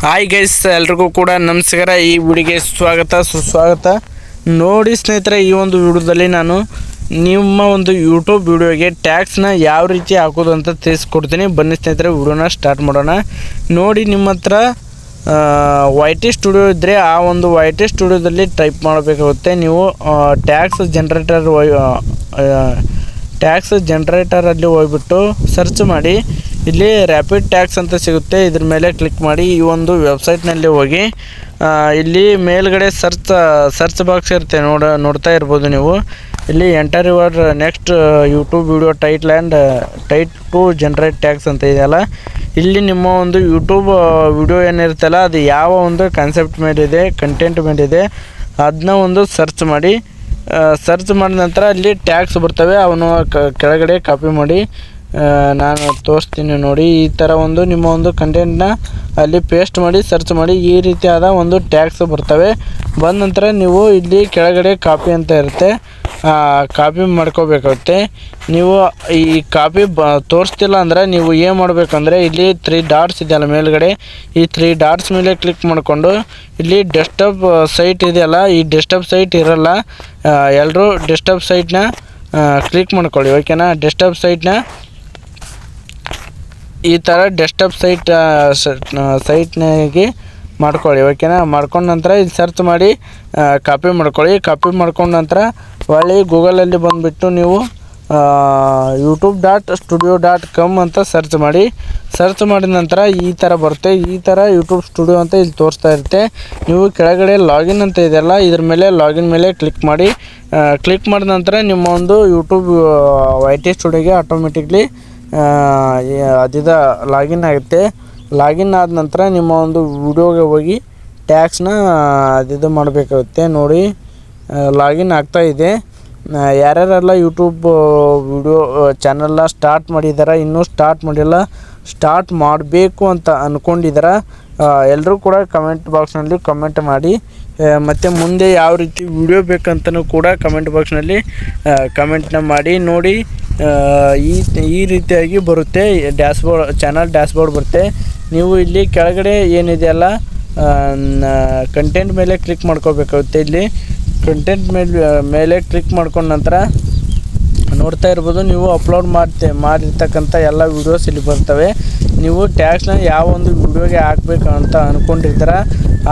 Hi guys ಎಲ್ರಿಗೂ ಕೂಡ ನಮಸ್ಕಾರ. ಈ ವಿಡಿಯೋಗೆ ಸ್ವಾಗತ ಸುಸ್ವಾಗತ. ನೋಡಿ ಸ್ನೇಹಿತರೆ, ಈ ಒಂದು ವಿಡಿಯೋದಲ್ಲಿ ನಾನು ನಿಮ್ಮ ಒಂದು ಯೂಟ್ಯೂಬ್ ವಿಡಿಯೋಗೆ ಟ್ಯಾಕ್ಸ್ನ ಯಾವ ರೀತಿ ಹಾಕೋದು ಅಂತ ತಿಳಿಸ್ಕೊಡ್ತೀನಿ. ಬನ್ನಿ ಸ್ನೇಹಿತರೆ, ವಿಡಿಯೋನ ಸ್ಟಾರ್ಟ್ ಮಾಡೋಣ. ನೋಡಿ ನಿಮ್ಮ ಹತ್ರ ವೈ ಟಿ ಸ್ಟುಡಿಯೋ ಇದ್ದರೆ ಆ ಒಂದು ವೈ ಟಿ ಸ್ಟುಡಿಯೋದಲ್ಲಿ ಟೈಪ್ ಮಾಡಬೇಕಾಗುತ್ತೆ. ನೀವು ಟ್ಯಾಕ್ಸ್ ಜನ್ರೇಟರ್ ಟ್ಯಾಕ್ಸ್ ಜನ್ರೇಟರಲ್ಲಿ ಹೋಗ್ಬಿಟ್ಟು ಸರ್ಚ್ ಮಾಡಿ. ಇಲ್ಲಿ ರ್ಯಾಪಿಡ್ ಟ್ಯಾಕ್ಸ್ ಅಂತ ಸಿಗುತ್ತೆ. ಇದ್ರ ಮೇಲೆ ಕ್ಲಿಕ್ ಮಾಡಿ ಈ ಒಂದು ವೆಬ್ಸೈಟ್ನಲ್ಲಿ ಹೋಗಿ ಇಲ್ಲಿ ಮೇಲ್ಗಡೆ ಸರ್ಚ್ ಸರ್ಚ್ ಬಾಕ್ಸ್ ಇರುತ್ತೆ. ನೋಡ, ನೋಡ್ತಾ ಇರ್ಬೋದು ನೀವು. ಇಲ್ಲಿ enter your next YouTube video title and tight to generate tags ಅಂತ ಇದೆಯಲ್ಲ ಇಲ್ಲಿ ನಿಮ್ಮ ಒಂದು ಯೂಟ್ಯೂಬ್ ವಿಡಿಯೋ ಏನಿರುತ್ತಲ್ಲ, ಅದು ಯಾವ ಒಂದು ಕಾನ್ಸೆಪ್ಟ್ ಮೇಲಿದೆ ಕಂಟೆಂಟ್ ಮೇಲಿದೆ ಅದನ್ನ ಒಂದು ಸರ್ಚ್ ಮಾಡಿ ಸರ್ಚ್ ಮಾಡಿದ ನಂತರ ಅಲ್ಲಿ ಟ್ಯಾಕ್ಸ್ ಬರ್ತವೆ. ಅವನು ಕೆಳಗಡೆ ಕಾಪಿ ಮಾಡಿ. ನಾನು ತೋರಿಸ್ತೀನಿ ನೋಡಿ. ಈ ಥರ ಒಂದು ನಿಮ್ಮ ಒಂದು ಕಂಟೆಂಟ್ನ ಅಲ್ಲಿ ಪೇಸ್ಟ್ ಮಾಡಿ ಸರ್ಚ್ ಮಾಡಿ ಈ ರೀತಿಯಾದ ಒಂದು ಟ್ಯಾಕ್ಸ್ ಬರ್ತವೆ. ಬಂದ ನಂತರ ನೀವು ಇಲ್ಲಿ ಕೆಳಗಡೆ ಕಾಪಿ ಅಂತ ಇರುತ್ತೆ. ಕಾಪಿ ಮಾಡ್ಕೋಬೇಕಾಗುತ್ತೆ. ನೀವು ಈ ಕಾಪಿ ಬ, ತೋರಿಸ್ತಿಲ್ಲ ಅಂದರೆ ನೀವು ಏನು ಮಾಡಬೇಕಂದ್ರೆ ಇಲ್ಲಿ ತ್ರೀ ಡಾಟ್ಸ್ ಇದೆಯಲ್ಲ ಮೇಲ್ಗಡೆ. ಈ ತ್ರೀ ಡಾಟ್ಸ್ ಮೇಲೆ ಕ್ಲಿಕ್ ಮಾಡಿಕೊಂಡು ಇಲ್ಲಿ ಡೆಸ್ಕ್ಟಾಪ್ ಸೈಟ್ ಇದೆಯಲ್ಲ ಈ ಡೆಸ್ಕ್ಟಾಪ್ ಸೈಟ್ ಇರಲ್ಲ. ಎಲ್ಲರೂ ಡೆಸ್ಕ್ಟಾಪ್ ಸೈಟ್ನ ಕ್ಲಿಕ್ ಮಾಡ್ಕೊಳ್ಳಿ ಓಕೆನಾ ಡೆಸ್ಕ್ಟಾಪ್ ಸೈಟ್ನ ಈ ಥರ ಡೆಸ್ಕ್ಟಾಪ್ ಸೈಟ್ ಸೈಟ್ನಾಗಿ ಮಾಡ್ಕೊಳ್ಳಿ. ಓಕೆನಾ? ಮಾಡ್ಕೊಂಡ ನಂತರ ಇದು ಸರ್ಚ್ ಮಾಡಿ ಕಾಪಿ ಮಾಡ್ಕೊಳ್ಳಿ. ಕಾಪಿ ಮಾಡ್ಕೊಂಡ ನಂತರ ಹೊಳ್ಳಿ ಗೂಗಲಲ್ಲಿ ಬಂದುಬಿಟ್ಟು ನೀವು YouTube dot studio dot com ಅಂತ ಸರ್ಚ್ ಮಾಡಿ. ಸರ್ಚ್ ಮಾಡಿದ ನಂತರ ಈ ಥರ ಬರುತ್ತೆ. ಈ ಥರ ಯೂಟ್ಯೂಬ್ ಸ್ಟುಡಿಯೋ ಅಂತ ಇಲ್ಲಿ ತೋರಿಸ್ತಾ ಇರುತ್ತೆ. ನೀವು ಕೆಳಗಡೆ ಲಾಗಿನ್ ಅಂತ ಇದೆಯಲ್ಲ, ಇದ್ರ ಮೇಲೆ ಲಾಗಿನ್ ಮೇಲೆ ಕ್ಲಿಕ್ ಮಾಡಿ ಕ್ಲಿಕ್ ಮಾಡಿದ ನಂತರ ನಿಮ್ಮ ಒಂದು ಯೂಟ್ಯೂಬ್ ವೈ ಟಿ ಸ್ಟುಡಿಯೋಗೆ ಆಟೋಮೆಟಿಕ್ಲಿ ಅದಿದ ಲಾಗಿನ್ ಆಗುತ್ತೆ. ಲಾಗಿನ್ ಆದ ನಂತರ ನಿಮ್ಮ ಒಂದು ವಿಡಿಯೋಗೆ ಹೋಗಿ ಟ್ಯಾಕ್ಸ್ನ ಅದಿದು ಮಾಡಬೇಕಾಗುತ್ತೆ. ನೋಡಿ ಲಾಗಿನ್ ಆಗ್ತಾ ಇದೆ. ಆ, ಯಾರ್ಯಾರೆಲ್ಲ ಯೂಟ್ಯೂಬ್ ವಿಡಿಯೋ ಚಾನಲ್ನ ಸ್ಟಾರ್ಟ್ ಮಾಡಿದ್ದಾರೆ ಇನ್ನೂ ಸ್ಟಾರ್ಟ್ ಮಾಡಿಲ್ಲ ಸ್ಟಾರ್ಟ್ ಮಾಡಬೇಕು ಅಂತ ಅಂದ್ಕೊಂಡಿದ್ದಾರೆ ಎಲ್ಲರೂ ಕೂಡ ಕಮೆಂಟ್ ಬಾಕ್ಸ್ನಲ್ಲಿ ಕಮೆಂಟ್ ಮಾಡಿ. ಮತ್ತು ಮುಂದೆ ಯಾವ ರೀತಿ ವಿಡಿಯೋ ಬೇಕಂತಲೂ ಕೂಡ ಕಮೆಂಟ್ ಬಾಕ್ಸ್ನಲ್ಲಿ ಕಮೆಂಟ್ನ ಮಾಡಿ. ನೋಡಿ ಈ ಈ ರೀತಿಯಾಗಿ ಬರುತ್ತೆ ಡ್ಯಾಶ್ಬೋರ್ಡ್ ಚಾನಲ್ ಡ್ಯಾಶ್ಬೋರ್ಡ್ ಬರುತ್ತೆ. ನೀವು ಇಲ್ಲಿ ಕೆಳಗಡೆ ಏನಿದೆಯಲ್ಲ ಕಂಟೆಂಟ್ ಮೇಲೆ ಕ್ಲಿಕ್ ಮಾಡ್ಕೋಬೇಕಾಗುತ್ತೆ ಇಲ್ಲಿ. ಕಂಟೆಂಟ್ ಮೇಲೆ ಮೇಲೆ ಕ್ಲಿಕ್ ಮಾಡ್ಕೊಂಡ ನಂತರ ನೋಡ್ತಾ ಇರ್ಬೋದು, ನೀವು ಅಪ್ಲೋಡ್ ಮಾಡ್ತೆ, ಮಾಡಿರ್ತಕ್ಕಂಥ ಎಲ್ಲ ವೀಡಿಯೋಸ್ ಇಲ್ಲಿ ಬರ್ತವೆ. ನೀವು ಟ್ಯಾಕ್ಸ್ನ ಯಾವ ಒಂದು ವಿಡಿಯೋಗೆ ಹಾಕ್ಬೇಕು ಅಂತ ಅಂದ್ಕೊಂಡಿರ್ತಾರ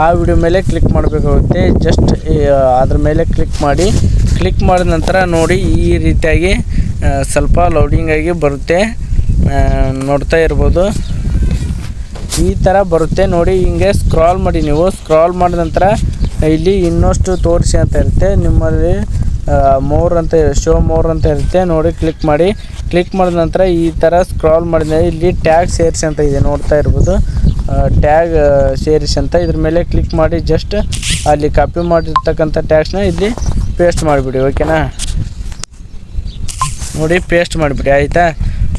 ಆ ವಿಡಿಯೋ ಮೇಲೆ ಕ್ಲಿಕ್ ಮಾಡಬೇಕಾಗುತ್ತೆ. ಜಸ್ಟ್ ಅದ್ರ ಮೇಲೆ ಕ್ಲಿಕ್ ಮಾಡಿ ಕ್ಲಿಕ್ ಮಾಡಿದ ನಂತರ ನೋಡಿ ಈ ರೀತಿಯಾಗಿ ಸ್ವಲ್ಪ ಲೋಡಿಂಗ್ ಆಗಿ ಬರುತ್ತೆ. ನೋಡ್ತಾ ಇರ್ಬೋದು. ಈ ಥರ ಬರುತ್ತೆ. ನೋಡಿ, ಹಿಂಗೆ ಸ್ಕ್ರಾಲ್ ಮಾಡಿ ನೀವು. ಸ್ಕ್ರಾಲ್ ಮಾಡಿದ ನಂತರ ಇಲ್ಲಿ ಇನ್ನಷ್ಟು ತೋರಿಸಿ ಅಂತ ಇರುತ್ತೆ. ನಿಮ್ಮಲ್ಲಿ ಮೋರ್ ಅಂತ ಶೋ ಮೋರ್ ಅಂತ ಇರುತ್ತೆ. ನೋಡಿ ಕ್ಲಿಕ್ ಮಾಡಿ. ಕ್ಲಿಕ್ ಮಾಡಿದ ನಂತರ ಈ ಥರ ಸ್ಕ್ರಾಲ್ ಮಾಡಿದ ಇಲ್ಲಿ ಟ್ಯಾಗ್ ಸೇರಿಸಿ ಅಂತ ಇದೆ. ನೋಡ್ತಾ ಇರ್ಬೋದು. ಟ್ಯಾಗ್ ಸೇರಿಸಿ ಅಂತ. ಇದ್ರ ಮೇಲೆ ಕ್ಲಿಕ್ ಮಾಡಿ. ಜಸ್ಟ್ ಅಲ್ಲಿ ಕಾಪಿ ಮಾಡಿರ್ತಕ್ಕಂಥ ಟ್ಯಾಗ್ಸ್ನ ಇಲ್ಲಿ ಪೇಸ್ಟ್ ಮಾಡಿಬಿಡಿ. ಓಕೆನಾ ನೋಡಿ ಪೇಸ್ಟ್ ಮಾಡಿಬಿಡಿ, ಆಯಿತಾ?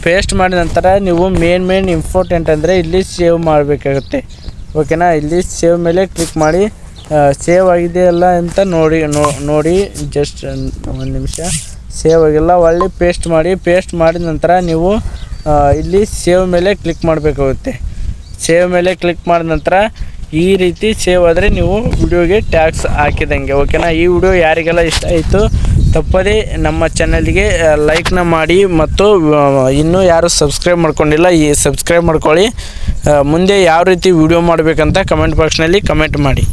ಪೇಸ್ಟ್ ಮಾಡಿದ ನಂತರ ನೀವು ಮೇನ್ ಮೇನ್ ಇಂಪಾರ್ಟೆಂಟ್ ಅಂದರೆ ಇಲ್ಲಿ ಸೇವ್ ಮಾಡಬೇಕಾಗುತ್ತೆ. ಓಕೆನಾ ಇಲ್ಲಿ ಸೇವ್ ಮೇಲೆ ಕ್ಲಿಕ್ ಮಾಡಿ ಸೇವ್ ಆಗಿದೆಯಲ್ಲ ಅಂತ ನೋಡಿ ನೋಡಿ ಜಸ್ಟ್ ಒಂದು ನಿಮಿಷ. ಸೇವ್ ಆಗಿಲ್ಲ, ಒಳ್ಳೆ ಪೇಸ್ಟ್ ಮಾಡಿ ಪೇಸ್ಟ್ ಮಾಡಿದ ನಂತರ ನೀವು ಇಲ್ಲಿ ಸೇವ್ ಮೇಲೆ ಕ್ಲಿಕ್ ಮಾಡಬೇಕಾಗುತ್ತೆ. ಸೇವ್ ಮೇಲೆ ಕ್ಲಿಕ್ ಮಾಡಿದ ನಂತರ ಈ ರೀತಿ ಸೇವ್ ಆದರೆ ನೀವು ವಿಡಿಯೋಗೆ ಟ್ಯಾಕ್ಸ್ ಹಾಕಿದಂಗೆ ಓಕೆನಾ ಈ ವಿಡಿಯೋ ಯಾರಿಗೆಲ್ಲ ಇಷ್ಟ ಆಯಿತು ತಪ್ಪದೇ ನಮ್ಮ ಚಾನಲ್ಗೆ ಲೈಕ್ನ ಮಾಡಿ ಮತ್ತು ಇನ್ನೂ ಯಾರು ಸಬ್ಸ್ಕ್ರೈಬ್ ಮಾಡ್ಕೊಂಡಿಲ್ಲ, ಈ ಸಬ್ಸ್ಕ್ರೈಬ್ ಮಾಡ್ಕೊಳ್ಳಿ. ಮುಂದೆ ಯಾವ ರೀತಿ ವಿಡಿಯೋ ಮಾಡಬೇಕಂತ ಕಮೆಂಟ್ ಬಾಕ್ಸ್ನಲ್ಲಿ ಕಮೆಂಟ್ ಮಾಡಿ.